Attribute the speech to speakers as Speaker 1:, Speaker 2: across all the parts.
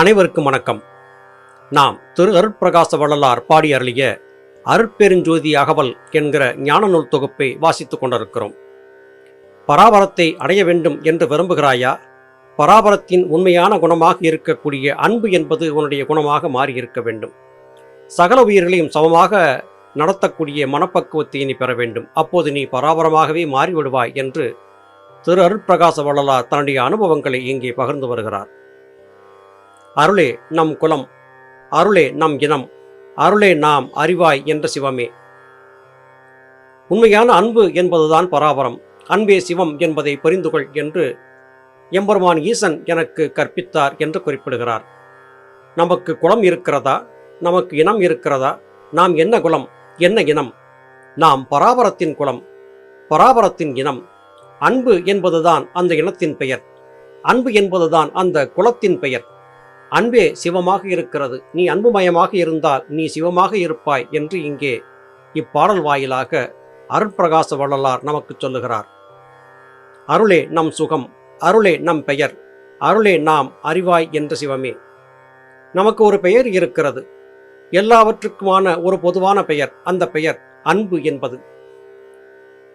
Speaker 1: அனைவருக்கும் வணக்கம். நாம் திரு அருட்பிரகாச வள்ளலார் பாடி அருளிய அருட்பெருஞ்சோதி அகவல் என்கிற ஞான நூல் தொகுப்பை வாசித்துக் கொண்டிருக்கிறோம். பராபரத்தை அடைய வேண்டும் என்று விரும்புகிறாயா? பராபரத்தின் உண்மையான குணமாக இருக்கக்கூடிய அன்பு என்பது உன்னுடைய குணமாக மாறியிருக்க வேண்டும். சகல உயிர்களையும் சமமாக நடத்தக்கூடிய மனப்பக்குவத்தை நீ பெற வேண்டும். அப்போது நீ பராபரமாகவே மாறிவிடுவாய் என்று திரு அருட்பிரகாச வள்ளலார் தன்னுடைய அனுபவங்களை இங்கே பகிர்ந்து வருகிறார். அருளே நம் குலம் அருளே நம் இனம் அருளே நாம் அறிவாய் என்ற சிவமே. உண்மையான அன்பு என்பதுதான் பராபரம். அன்பே சிவம் என்பதை புரிந்துகொள் என்று எம்பெருமான் ஈசன் எனக்கு கற்பித்தார் என்று குறிப்பிடுகிறார். நமக்கு குலம் இருக்கிறதா? நமக்கு இனம் இருக்கிறதா? நாம் என்ன குலம்? என்ன இனம்? நாம் பராபரத்தின் குலம் பராபரத்தின் இனம். அன்பு என்பதுதான் அந்த இனத்தின் பெயர். அன்பு என்பதுதான் அந்த குலத்தின் பெயர். அன்பே சிவமாக இருக்கிறது. நீ அன்புமயமாக இருந்தால் நீ சிவமாக இருப்பாய் என்று இங்கே இப்பாடல் வாயிலாக அருட்பிரகாச வள்ளலார் நமக்கு சொல்லுகிறார். அருளே நம் சுகம் அருளே நம் பெயர் அருளே நாம் அறிவாய் என்ற சிவமே. நமக்கு ஒரு பெயர் இருக்கிறது. எல்லாவற்றுக்குமான ஒரு பொதுவான பெயர் அந்த பெயர் அன்பு என்பது.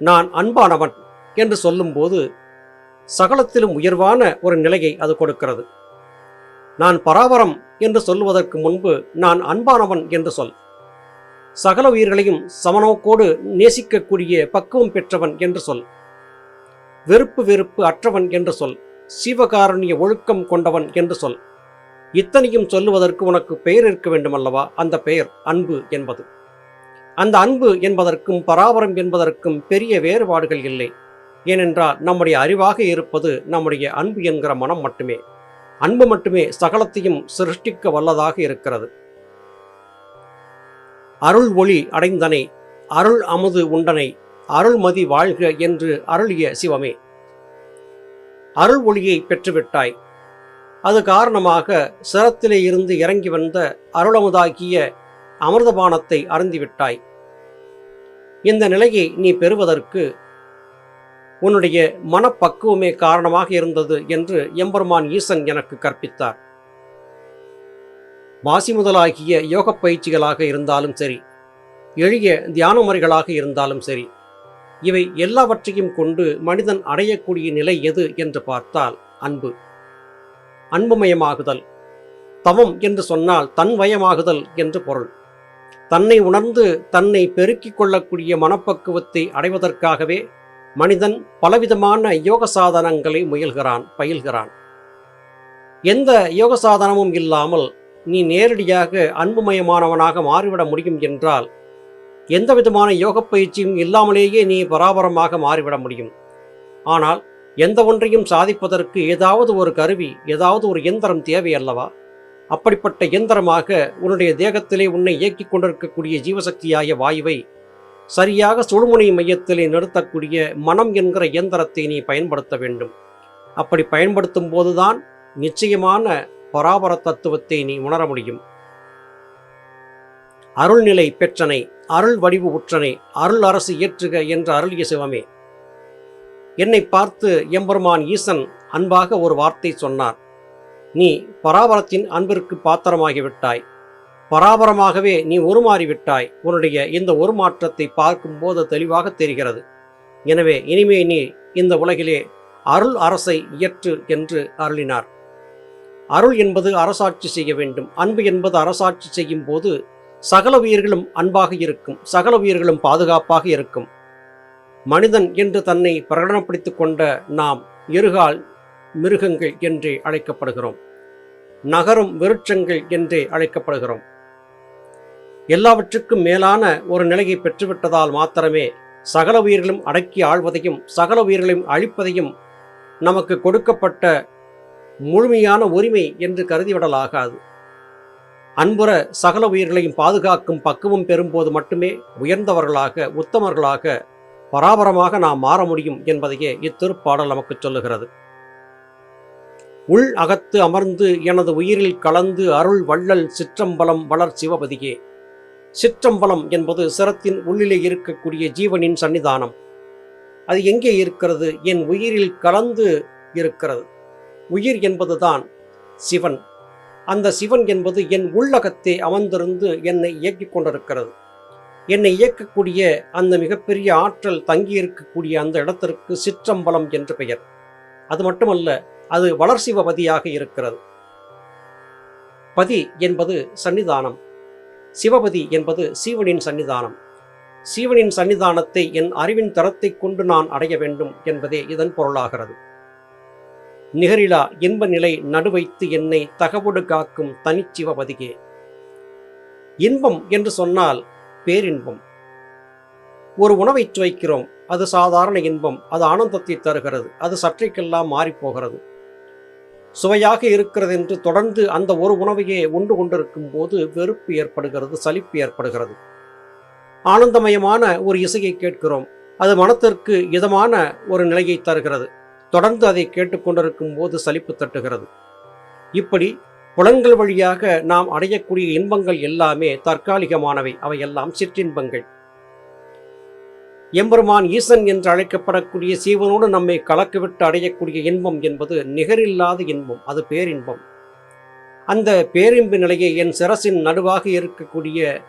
Speaker 1: நான் அன்பானவன் என்று சொல்லும்போது சகலத்திலும் உயர்வான ஒரு நிலையை அது கொடுக்கிறது. நான் பராபரம் என்று சொல்லுவதற்கு முன்பு நான் அன்பானவன் என்று சொல். சகல உயிர்களையும் சமநோக்கோடு நேசிக்கக்கூடிய பக்குவம் பெற்றவன் என்று சொல். வெறுப்பு வெறுப்பு அற்றவன் என்று சொல். சிவகாரணிய ஒழுக்கம் கொண்டவன் என்று சொல். இத்தனையும் சொல்லுவதற்கு உனக்கு பெயர் இருக்க வேண்டுமல்லவா? அந்த பெயர் அன்பு என்பது. அந்த அன்பு என்பதற்கும் பராபரம் என்பதற்கும் பெரிய வேறுபாடுகள் இல்லை. ஏனென்றால் நம்முடைய அறிவாக இருப்பது நம்முடைய அன்பு என்கிற மனம் மட்டுமே. அன்பு மட்டுமே சகலத்தையும் சிருஷ்டிக்க வல்லதாக இருக்கிறது. அருள் ஒளி அடைந்தனை அருள் அமுது உண்டனை அருள்மதி வாழ்க என்று அருளிய சிவமே. அருள் ஒளியை பெற்றுவிட்டாய். அது காரணமாக சிரத்திலே இருந்து இறங்கி வந்த அருளமுதாகிய அமிர்தபானத்தை அருந்திவிட்டாய். இந்த நிலையை நீ பெறுவதற்கு உன்னுடைய மனப்பக்குவமே காரணமாக இருந்தது என்று எம்பெருமான் ஈசன் எனக்கு கற்பித்தார். வாசி முதலாகிய யோக பயிற்சிகளாக இருந்தாலும் சரி எளிய தியான முறைகளாக இருந்தாலும் சரி இவை எல்லாவற்றையும் கொண்டு மனிதன் அடையக்கூடிய நிலை எது என்று பார்த்தால் அன்பு. அன்புமயமாகுதல். தவம் என்று சொன்னால் தன்வயமாகுதல் என்று பொருள். தன்னை உணர்ந்து தன்னை பெருக்கிக் கொள்ளக்கூடிய மனப்பக்குவத்தை அடைவதற்காகவே மனிதன் பலவிதமான யோக சாதனங்களை முயல்கிறான் பயில்கிறான். எந்த யோக சாதனமும் இல்லாமல் நீ நேரடியாக அன்புமயமானவனாக மாறிவிட முடியும் என்றால் எந்த விதமான யோக பயிற்சியும் இல்லாமலேயே நீ பராபரமாக மாறிவிட முடியும். ஆனால் எந்த ஒன்றையும் சாதிப்பதற்கு ஏதாவது ஒரு கருவி ஏதாவது ஒரு இயந்திரம் தேவை அல்லவா? அப்படிப்பட்ட இயந்திரமாக உன்னுடைய தேகத்திலே உன்னை இயக்கிக் கொண்டிருக்கக்கூடிய ஜீவசக்தியாகிய வாயுவை சரியாக சுழுமுனை மையத்திலே நிறுத்தக்கூடிய மனம் என்கிற இயந்திரத்தை நீ பயன்படுத்த வேண்டும். அப்படி பயன்படுத்தும் போதுதான் நிச்சயமான பராபர தத்துவத்தை நீ உணர முடியும். அருள்நிலை பெற்றனை அருள் வடிவு உற்றனை அருள் அரசு இயற்றுக என்ற அருளிய சிவமே. என்னை பார்த்து எம்பெருமான் ஈசன் அன்பாக ஒரு வார்த்தை சொன்னார். நீ பராபரத்தின் அன்பிற்கு பாத்திரமாகிவிட்டாய். பராபரமாகவே நீ உருமாறிவிட்டாய். உன்னுடைய இந்த உருமாற்றத்தை பார்க்கும்போது தெளிவாக தெரிகிறது. எனவே இனிமே நீ இந்த உலகிலே அருள் அரசை இயற்று என்று அருளினார். அருள் என்பது அரசாட்சி செய்ய வேண்டும். அன்பு என்பது அரசாட்சி செய்யும் போது சகல உயிர்களும் அன்பாக இருக்கும். சகல உயிர்களும் பாதுகாப்பாக இருக்கும். மனிதன் என்று தன்னை பிரகடனப்படுத்திக் கொண்ட நாம் இருகால் மிருகங்கள் என்றே அழைக்கப்படுகிறோம். நகரும் விருட்சங்கள் என்றே அழைக்கப்படுகிறோம். எல்லாவற்றுக்கும் மேலான ஒரு நிலையை பெற்றுவிட்டதால் மாத்திரமே சகல உயிர்களும் அடக்கி ஆள்வதையும் சகல உயிர்களையும் அழிப்பதையும் நமக்கு கொடுக்கப்பட்ட முழுமையான உரிமை என்று கருதிவிடலாகாது. அன்புற சகல உயிர்களையும் பாதுகாக்கும் பக்குவம் பெறும்போது மட்டுமே உயர்ந்தவர்களாக உத்தமர்களாக பராபரமாக நாம் மாற முடியும் என்பதையே இத்திருப்பாடல் நமக்கு சொல்லுகிறது. உள் அகத்து அமர்ந்து எனது உயிரில் கலந்து அருள் வள்ளல் சிற்றம்பலம் வளர் சிவபதியே சிற்றம்பலம் என்பது சிரத்தின் உள்ளிலே இருக்கக்கூடிய ஜீவனின் சன்னிதானம். அது எங்கே இருக்கிறது? என் உயிரில் கலந்து இருக்கிறது. உயிர் என்பதுதான் சிவன். அந்த சிவன் என்பது என் உள்ளகத்தை அமர்ந்திருந்து என்னை இயக்கிக் கொண்டிருக்கிறது. என்னை இயக்கக்கூடிய அந்த மிகப்பெரிய ஆற்றல் தங்கியிருக்கக்கூடிய அந்த இடத்திற்கு சிற்றம்பலம் என்று பெயர். அது மட்டுமல்ல அது வளர்சிவபதியாக இருக்கிறது. பதி என்பது சன்னிதானம். சிவபதி என்பது சீவனின் சன்னிதானம். சீவனின் சன்னிதானத்தை என் அறிவின் தரத்தை கொண்டு நான் அடைய வேண்டும் என்பதே இதன் பொருளாகிறது. நிகரிலா இன்ப நிலை நடுவைத்து என்னை தகவடு காக்கும் தனிச்சிவபதியே. இன்பம் என்று சொன்னால் பேரின்பம். ஒரு உணவை சுவைக்கிறோம் அது சாதாரண இன்பம் அது ஆனந்தத்தை தருகிறது அது சற்றைக்கெல்லாம் மாறிப்போகிறது. சுவையாக இருக்கிறது என்று தொடர்ந்து அந்த ஒரு உணவையே உண்டு கொண்டிருக்கும் போது வெறுப்பு ஏற்படுகிறது சலிப்பு ஏற்படுகிறது. ஆனந்தமயமான ஒரு இசையை கேட்கிறோம். அது மனத்திற்கு இதமான ஒரு நிலையை தருகிறது. தொடர்ந்து அதை கேட்டுக்கொண்டிருக்கும் போது சலிப்பு தட்டுகிறது. இப்படி புலன்கள் வழியாக நாம் அடையக்கூடிய இன்பங்கள் எல்லாமே தற்காலிகமானவை. அவையெல்லாம் சிற்றின்பங்கள். எம்பெருமான் ஈசன் என்று அழைக்கப்படக்கூடிய சீவனோடு நம்மை கலக்கவிட்டு அடையக்கூடிய இன்பம் என்பது நிகரில்லாத இன்பம் அது பேரின்பம். அந்த பேரின்பு நிலையை என் சிரசின் நடுவாக இருக்கக்கூடிய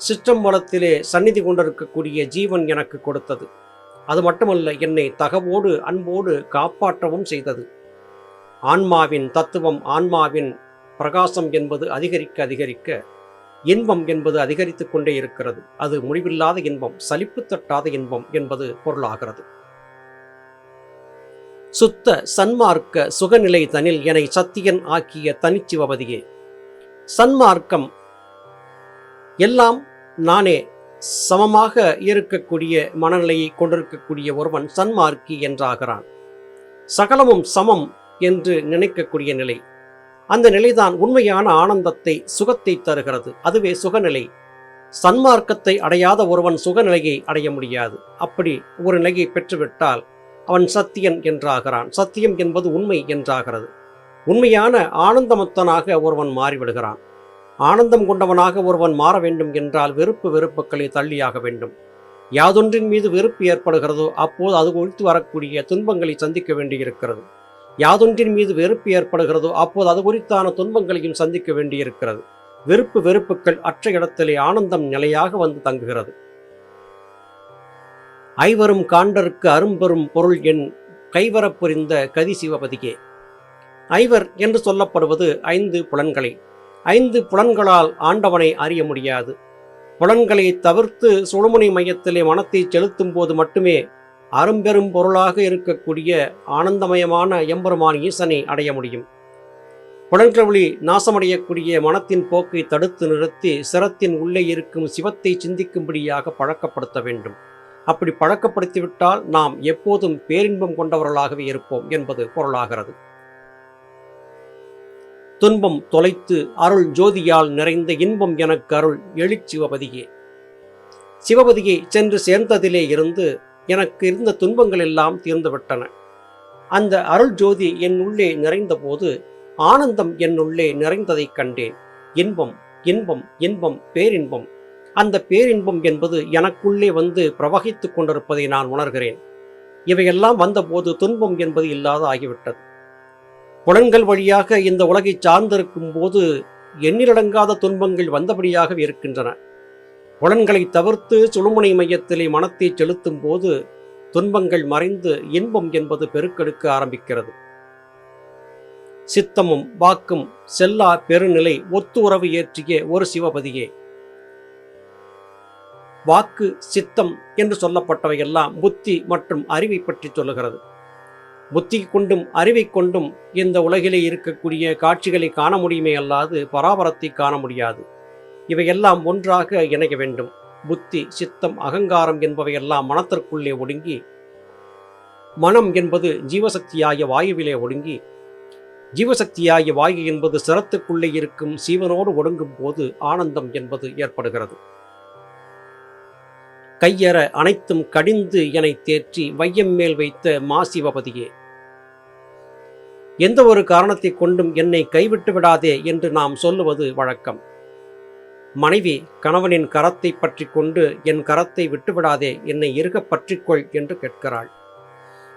Speaker 1: சிற்றம்பலத்திலே சந்நிதி கொண்டிருக்கக்கூடிய ஜீவன் எனக்கு கொடுத்தது. அது மட்டுமல்ல என்னை தகவோடு அன்போடு காப்பாற்றவும் செய்தது. ஆன்மாவின் தத்துவம் ஆன்மாவின் பிரகாசம் என்பது அதிகரிக்க அதிகரிக்க இன்பம் என்பது அதிகரித்துக் கொண்டே இருக்கிறது. அது முடிவில்லாத இன்பம் சலிப்பு தட்டாத இன்பம் என்பது பொருளாகிறது. சுத்த சன்மார்க்க சுகநிலை தனில் என சத்தியன் ஆக்கிய தனிச்சிவபதியே. சன்மார்க்கம் எல்லாம் நானே சமமாக இருக்கக்கூடிய மனநிலையை கொண்டிருக்கக்கூடிய ஒருவன் சன்மார்க்கி என்றாகிறான். சகலமும் சமம் என்று நினைக்கக்கூடிய நிலை. அந்த நிலைதான் உண்மையான ஆனந்தத்தை சுகத்தை தருகிறது. அதுவே சுகநிலை. சன்மார்க்கத்தை அடையாத ஒருவன் சுகநிலையை அடைய முடியாது. அப்படி ஒரு நிலையை பெற்றுவிட்டால் அவன் சத்தியன் என்றாகிறான். சத்தியம் என்பது உண்மை என்றாகிறது. உண்மையான ஆனந்தமத்தனாக ஒருவன் மாறிவிடுகிறான். ஆனந்தம் கொண்டவனாக ஒருவன் மாற வேண்டும் என்றால் வெறுப்பு வெறுப்புகளை தள்ளியாக வேண்டும். யாதொன்றின் மீது வெறுப்பு ஏற்படுகிறதோ அப்போது அது ஒழித்து வரக்கூடிய துன்பங்களை சந்திக்க வேண்டியிருக்கிறது. யாதொன்றின் மீது வெறுப்பு ஏற்படுகிறதோ அப்போது அது குறித்தான துன்பங்களையும் சந்திக்க வேண்டியிருக்கிறது. வெறுப்பு வெறுப்புகள் அற்ற இடத்திலே ஆனந்தம் நிலையாக வந்து தங்குகிறது. ஐவரும் காண்டருக்கு அரும்பெரும் பொருள் என் கைவரப் புரிந்த கதி சிவபதிகே ஐவர் என்று சொல்லப்படுவது ஐந்து புலன்களை. ஐந்து புலன்களால் ஆண்டவனை அறிய முடியாது. புலன்களை தவிர்த்து சுழுமுனை மையத்திலே மனத்தை செலுத்தும் போது மட்டுமே அரும்பெரும் பொருளாக இருக்கக்கூடிய ஆனந்தமயமான எம்பெருமான் ஈசனை அடைய முடியும். புலன்களி நாசமடையக்கூடிய மனத்தின் போக்கை தடுத்து நிறுத்தி சிரத்தின் உள்ளே இருக்கும் சிவத்தை சிந்திக்கும்படியாக பழக்கப்படுத்த வேண்டும். அப்படி பழக்கப்படுத்திவிட்டால் நாம் எப்போதும் பேரின்பம் கொண்டவர்களாகவே இருப்போம் என்பது பொருளாகிறது. துன்பம் தொலைத்து அருள் ஜோதியால் நிறைந்த இன்பம் எனக்கு அருள் எழுச்சிவபதியே சிவபதியை சென்று சேர்ந்ததிலே இருந்து எனக்கு இருந்த துன்பங்கள் எல்லாம் தீர்ந்துவிட்டன. அந்த அருள் ஜோதி என் உள்ளே நிறைந்தபோது ஆனந்தம் என்னுள்ளே நிறைந்ததைக் கண்டேன். இன்பம் இன்பம் இன்பம் பேரின்பம். அந்த பேரின்பம் என்பது எனக்குள்ளே வந்து பிரவகித்துக் கொண்டிருப்பதை நான் உணர்கிறேன். இவையெல்லாம் வந்தபோது துன்பம் என்பது இல்லாத ஆகிவிட்டது. புலன்கள் வழியாக இந்த உலகை சார்ந்திருக்கும் போது எண்ணிலடங்காத துன்பங்கள் வந்தபடியாக இருக்கின்றன. புலன்களை தவிர்த்து சுழுமுனை மையத்திலே மனத்தை செலுத்தும் போது துன்பங்கள் மறைந்து இன்பம் என்பது பெருக்கெடுக்க ஆரம்பிக்கிறது. சித்தமும் வாக்கும் செல்லா பெருநிலை ஒத்து உறவு ஏற்றிய ஒரு சிவபதியே. வாக்கு சித்தம் என்று சொல்லப்பட்டவையெல்லாம் புத்தி மற்றும் அறிவை பற்றி சொல்லுகிறது. புத்தி கொண்டும் அறிவை கொண்டும் இந்த உலகிலே இருக்கக்கூடிய காட்சிகளை காண முடியுமே அல்லாது பராபரத்தை காண முடியாது. இவையெல்லாம் ஒன்றாக இணைய வேண்டும். புத்தி சித்தம் அகங்காரம் என்பவையெல்லாம் மனத்திற்குள்ளே ஒடுங்கி மனம் என்பது ஜீவசக்தியாகிய வாயுவிலே ஒடுங்கி ஜீவசக்தியாகிய வாயு என்பது சிரத்துக்குள்ளே இருக்கும் சீவனோடு ஒடுங்கும் போது ஆனந்தம் என்பது ஏற்படுகிறது. கையற அனைத்தும் கடிந்து என தேற்றி வையம் மேல் வைத்த மாசிவபதியே எந்த ஒரு காரணத்தை கொண்டும் என்னை கைவிட்டு விடாதே என்று நாம் சொல்லுவது வழக்கம். மனைவி கணவனின் கரத்தை பற்றி கொண்டு என் கரத்தை விட்டுவிடாதே என்னை இருக பற்றிக்கொள் என்று கேட்கிறாள்.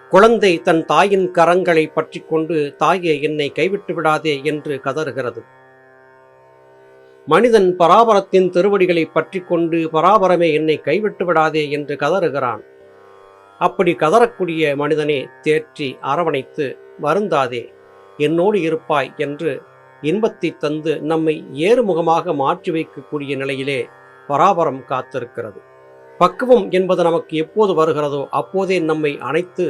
Speaker 1: குழந்தை தன் தாயின் கரங்களை பற்றி கொண்டு தாயே என்னை கைவிட்டு விடாதே என்று கதறுகிறது. மனிதன் பராபரத்தின் திருவடிகளை பற்றி கொண்டு பராபரமே என்னை கைவிட்டு விடாதே என்று கதறுகிறான். அப்படி கதறக்கூடிய மனிதனை தேற்றி அரவணைத்து வருந்தாதே என்னோடு இருப்பாய் என்று இன்பத்தை தந்து நம்மை ஏறுமுகமாக மாற்றி வைக்கக்கூடிய நிலையிலே பராபரம் காத்திருக்கிறது. பக்குவம் என்பது நமக்கு எப்போது வருகிறதோ அப்போதே நம்மை அனைத்து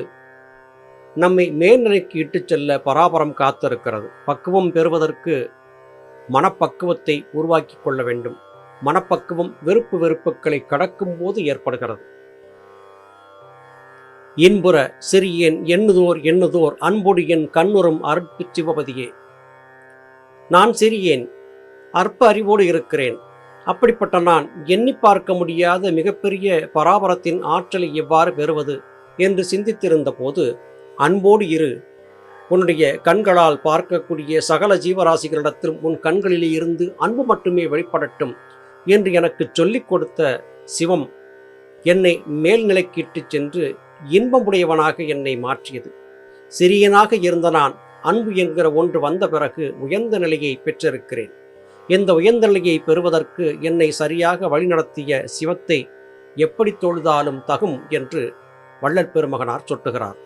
Speaker 1: நம்மை மேல்நிலைக்கு இட்டுச் செல்ல பராபரம் காத்திருக்கிறது. பக்குவம் பெறுவதற்கு மனப்பக்குவத்தை உருவாக்கி கொள்ள வேண்டும். மனப்பக்குவம் வெறுப்பு வெறுப்புகளை கடக்கும் போது ஏற்படுகிறது. இன்புற சிறியேன் எண்ணுதோர் எண்ணுதோர் அன்பொடு கண்ணுறும் அருட்பு சிவபதியே. நான் சிறியேன் அற்ப அறிவோடு இருக்கிறேன். அப்படிப்பட்ட நான் எண்ணி பார்க்க முடியாத மிகப்பெரிய பராபரத்தின் ஆற்றலை எவ்வாறு பெறுவது என்று சிந்தித்திருந்த போது அன்போடு இரு. உன்னுடைய கண்களால் பார்க்கக்கூடிய சகல ஜீவராசிகளிடத்திலும் உன் கண்களிலே இருந்து அன்பு மட்டுமே வெளிப்படட்டும் என்று எனக்கு சொல்லிக் கொடுத்த சிவம் என்னை மேல்நிலைக்கிட்டு சென்று இன்பமுடையவனாக என்னை மாற்றியது. சிறியனாக இருந்த நான் அன்பு என்கிற ஒன்று வந்த பிறகு உயர்ந்த நிலையை பெற்றிருக்கிறேன். இந்த உயர்ந்த நிலையை பெறுவதற்கு என்னை சரியாக வழிநடத்திய சிவத்தை எப்படி தொழுதாலும் தகும் என்று வள்ளல் பெருமகனார் சொட்டுகிறார்.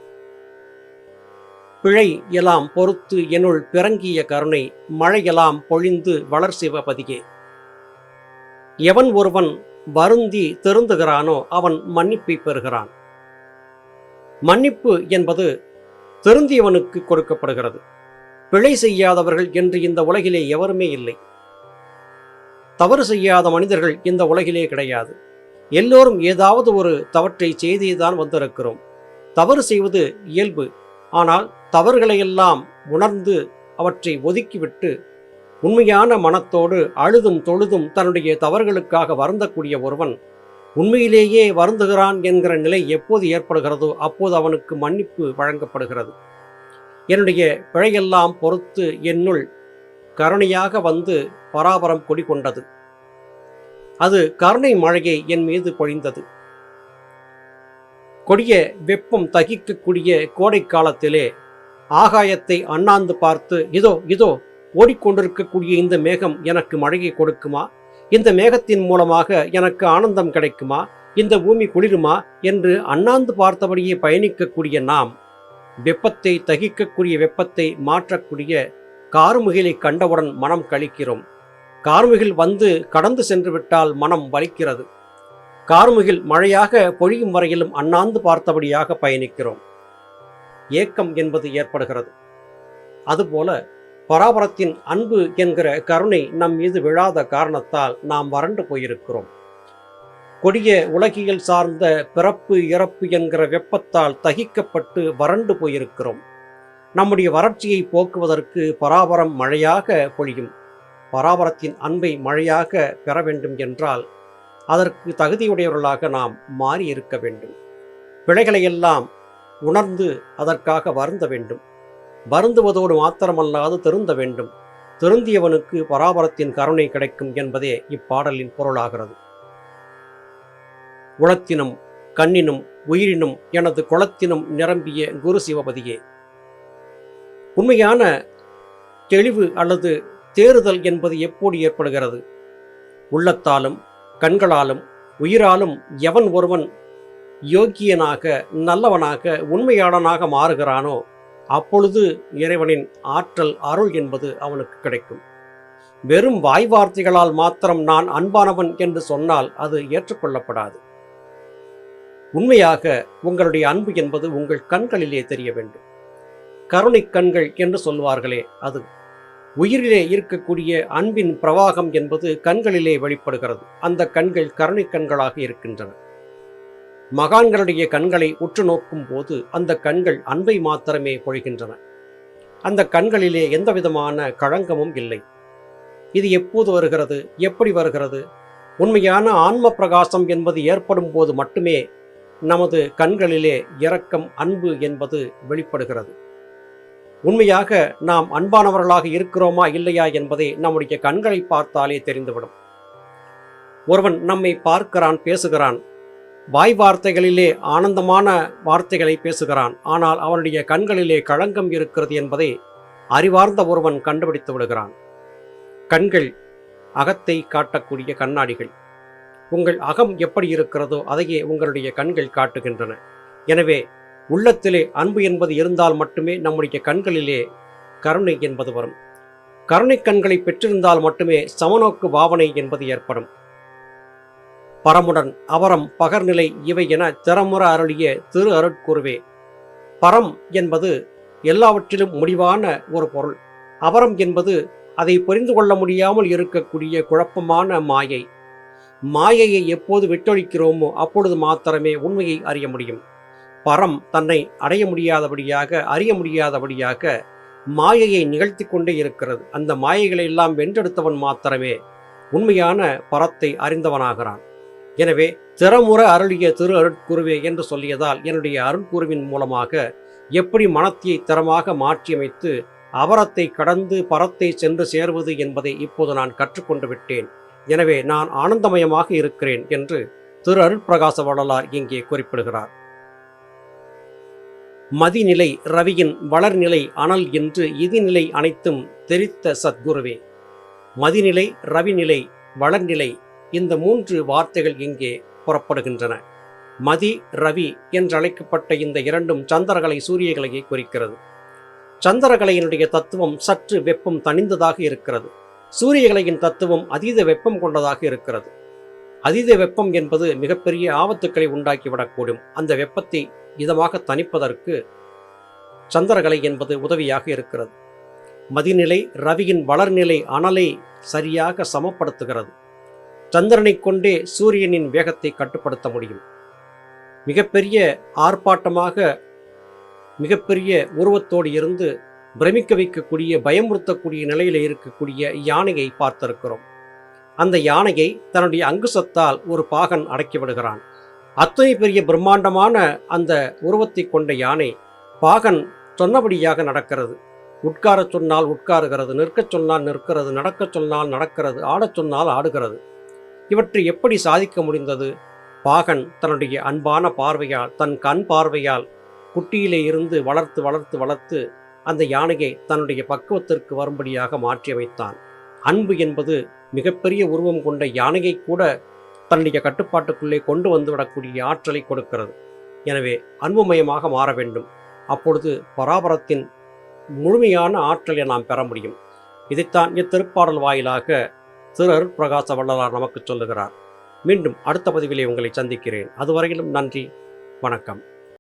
Speaker 1: பிழை எலாம் பொறுத்து என்னுள் பிறங்கிய கருணை மழையெல்லாம் பொழிந்து வளர் சிவபதியே. எவன் ஒருவன் வருந்தி திருந்துகிறானோ அவன் மன்னிப்பை பெறுகிறான். மன்னிப்பு என்பது திருந்தியவனுக்கு கொடுக்கப்படுகிறது. பிழை செய்யாதவர்கள் என்று இந்த உலகிலே எவருமே இல்லை. தவறு செய்யாத மனிதர்கள் இந்த உலகிலே கிடையாது. எல்லோரும் ஏதாவது ஒரு தவற்றை செய்தேதான் வந்திருக்கிறோம். தவறு செய்வது இயல்பு. ஆனால் தவறுகளையெல்லாம் உணர்ந்து அவற்றை ஒதுக்கிவிட்டு உண்மையான மனத்தோடு அழுதும் தொழுதும் தன்னுடைய தவறுகளுக்காக வருந்தக்கூடிய ஒருவன் உண்மையிலேயே வருந்துகிறான் என்கிற நிலை எப்போது ஏற்படுகிறதோ அப்போது அவனுக்கு மன்னிப்பு வழங்கப்படுகிறது. என்னுடைய பிழையெல்லாம் பொறுத்து என்னுள் கருணையாக வந்து பராபரம் கொடிகொண்டது. அது கருணை மழையை என் மீது பொழிந்தது. கொடிய வெப்பம் தகிக்கக்கூடிய கோடை காலத்திலே ஆகாயத்தை அண்ணாந்து பார்த்து இதோ இதோ ஓடிக்கொண்டிருக்கக்கூடிய இந்த மேகம் எனக்கு மழையை கொடுக்குமா? இந்த மேகத்தின் மூலமாக எனக்கு ஆனந்தம் கிடைக்குமா? இந்த பூமி குளிருமா? என்று அண்ணாந்து பார்த்தபடியே பயணிக்கக்கூடிய நாம் வெப்பத்தை தகிக்கக்கூடிய வெப்பத்தை மாற்றக்கூடிய கார்முகிலை கண்டவுடன் மனம் கழிக்கிறோம். கார்முகில் வந்து கடந்து சென்று விட்டால் மனம் வலிக்கிறது. கார்முகில் மழையாக பொழியும் வரையிலும் அண்ணாந்து பார்த்தபடியாக பயணிக்கிறோம். ஏக்கம் என்பது ஏற்படுகிறது. அதுபோல பராபரத்தின் அன்பு என்கிற கருணை நம் மீது விழாத காரணத்தால் நாம் வறண்டு போயிருக்கிறோம். கொடிய உலகியல் சார்ந்த பிறப்பு இறப்பு என்கிற வெப்பத்தால் தகிக்கப்பட்டு வறண்டு போயிருக்கிறோம். நம்முடைய வறட்சியை போக்குவதற்கு பராபரம் மழையாக பொழியும். பராபரத்தின் அன்பை மழையாக பெற வேண்டும் என்றால் அதற்கு தகுதியுடையவர்களாக நாம் மாறி இருக்க வேண்டும். பிழைகளையெல்லாம் உணர்ந்து அதற்காக வருந்த வேண்டும். வருந்துவதோடு மாத்திரமல்லாது திருந்த வேண்டும். திருந்தியவனுக்கு பராபரத்தின் கருணை கிடைக்கும் என்பதே இப்பாடலின் பொருளாகிறது. குளத்தினும் கண்ணினும் உயிரினும் எனது குளத்தினும் நிரம்பிய குரு சிவபதியே. உண்மையான தெளிவு அல்லது தேறுதல் என்பது எப்போது ஏற்படுகிறது? உள்ளத்தாலும் கண்களாலும் உயிராலும் எவன் ஒருவன் யோக்கியனாக நல்லவனாக உண்மையாளனாக மாறுகிறானோ அப்பொழுது இறைவனின் ஆற்றல் அருள் என்பது அவனுக்கு கிடைக்கும். வெறும் வாய் வார்த்தைகளால் மாத்திரம் நான் அன்பானவன் என்று சொன்னால் அது ஏற்றுக்கொள்ளப்படாது. உண்மையாக உங்களுடைய அன்பு என்பது உங்கள் கண்களிலே தெரிய வேண்டும். கருணை கண்கள் என்று சொல்வார்களே அது உயிரிலே இருக்கக்கூடிய அன்பின் பிரவாகம் என்பது கண்களிலே வெளிப்படுகிறது. அந்த கண்கள் கருணை கண்களாக இருக்கின்றன. மகான்களுடைய கண்களை உற்று நோக்கும் போது அந்த கண்கள் அன்பை மாத்திரமே பொழிகின்றன. அந்த கண்களிலே எந்த விதமான களங்கமும் இல்லை. இது எப்போது வருகிறது? எப்படி வருகிறது? உண்மையான ஆன்ம பிரகாசம் என்பது ஏற்படும் போது மட்டுமே நமது கண்களிலே இரக்கம் அன்பு என்பது வெளிப்படுகிறது. உண்மையாக நாம் அன்பானவர்களாக இருக்கிறோமா இல்லையா என்பதை நம்முடைய கண்களை பார்த்தாலே தெரிந்துவிடும். ஒருவன் நம்மை பார்க்கிறான் பேசுகிறான் வாய் வார்த்தைகளிலே ஆனந்தமான வார்த்தைகளை பேசுகிறான். ஆனால் அவனுடைய கண்களிலே களங்கம் இருக்கிறது என்பதை அறிவார்ந்த ஒருவன் கண்டுபிடித்து விடுகிறான். கண்கள் அகத்தை காட்டக்கூடிய கண்ணாடிகள். உங்கள் அகம் எப்படி இருக்கிறதோ அதையே உங்களுடைய கண்கள் காட்டுகின்றன. எனவே உள்ளத்திலே அன்பு என்பது இருந்தால் மட்டுமே நம்முடைய கண்களிலே கருணை என்பது வரும். கருணை கண்களை பெற்றிருந்தால் மட்டுமே சமநோக்கு பாவனை என்பது ஏற்படும். பரமுடன் அவரம் பகர்நிலை இவை என திறமுற அருளிய திரு அருட்குருவே. பரம் என்பது எல்லாவற்றிலும் முடிவான ஒரு பொருள். அவரம் என்பது அதை புரிந்து கொள்ள முடியாமல் இருக்கக்கூடிய குழப்பமான மாயை. மாயையை எப்போது விட்டொழிக்கிறோமோ அப்பொழுது மாத்திரமே உண்மையை அறிய முடியும். பரம் தன்னை அடைய முடியாதபடியாக அறிய முடியாதபடியாக மாயையை நிகழ்த்தி கொண்டே இருக்கிறது. அந்த மாயைகளை எல்லாம் வென்றெடுத்தவன் மாத்திரமே உண்மையான பரத்தை அறிந்தவனாகிறான். எனவே திறமுற அருளிய திரு அருட்குருவே என்று சொல்லியதால் என்னுடைய அருட்குருவின் மூலமாக எப்படி மனத்தியை திறமாக மாற்றியமைத்து அவரத்தை கடந்து பரத்தை சென்று சேர்வது என்பதை இப்போது நான் கற்றுக்கொண்டு விட்டேன். எனவே நான் ஆனந்தமயமாக இருக்கிறேன் என்று திரு அருட்பிரகாச வள்ளலார் இங்கே குறிப்பிடுகிறார். மதிநிலை ரவியின் வளர்நிலை அனல் என்று இதிநிலை அனைத்தும் தெரித்த சத்குருவே. மதிநிலை ரவிநிலை வளர்நிலை இந்த மூன்று வார்த்தைகள் இங்கே புறப்படுகின்றன. மதி ரவி என்றழைக்கப்பட்ட இந்த இரண்டும் சந்திரகலை சூரியகலையை குறிக்கிறது. சந்திரகலையினுடைய தத்துவம் சற்று வெப்பம் தணிந்ததாக இருக்கிறது. சூரியகலையின் தத்துவம் அதீத வெப்பம் கொண்டதாக இருக்கிறது. அதீத வெப்பம் என்பது மிகப்பெரிய ஆபத்துக்களை உண்டாக்கிவிடக்கூடும். அந்த வெப்பத்தை இதமாக தணிப்பதற்கு சந்திரகலை என்பது உதவியாக இருக்கிறது. மதிநிலை ரவியின் வளர்நிலை அனலை சரியாக சமப்படுத்துகிறது. சந்திரனை கொண்டே சூரியனின் வேகத்தை கட்டுப்படுத்த முடியும். மிகப்பெரிய ஆர்ப்பாட்டமாக மிகப்பெரிய உருவத்தோடு இருந்து பிரமிக்க வைக்கக்கூடிய பயமுறுத்தக்கூடிய நிலையில் இருக்கக்கூடிய யானையை பார்த்திருக்கிறோம். அந்த யானையை தன்னுடைய அங்குசத்தால் ஒரு பாகன் அடக்கிவிடுகிறான். அத்தனை பெரிய பிரம்மாண்டமான அந்த உருவத்தை கொண்ட யானை பாகன் சொன்னபடியாக நடக்கிறது. உட்காரச் சொன்னால் உட்காருகிறது நிற்கச் சொன்னால் நிற்கிறது நடக்கச் சொன்னால் நடக்கிறது ஆடச் சொன்னால் ஆடுகிறது. இவற்றை எப்படி சாதிக்க முடிந்தது? பாகன் தன்னுடைய அன்பான பார்வையால் தன் கண் பார்வையால் குட்டியிலே இருந்து வளர்த்து வளர்த்து வளர்த்து அந்த யானையை தன்னுடைய பக்குவத்திற்கு வரும்படியாக மாற்றி வைத்தான் அன்பு என்பது மிகப்பெரிய உருவம் கொண்ட யானையை கூட தன்னுடைய கட்டுப்பாட்டுக்குள்ளே கொண்டு வந்துவிடக்கூடிய ஆற்றலை கொடுக்கிறது. எனவே அன்புமயமாக மாற வேண்டும். அப்பொழுது பராபரத்தின் முழுமையான ஆற்றலை நாம் பெற முடியும். இதைத்தான் இத்திருப்பாடல் வாயிலாக திரு அருட்பிரகாச வள்ளலார் நமக்கு சொல்லுகிறார். மீண்டும் அடுத்த பதிவிலே உங்களை சந்திக்கிறேன். அதுவரையிலும் நன்றி. வணக்கம்.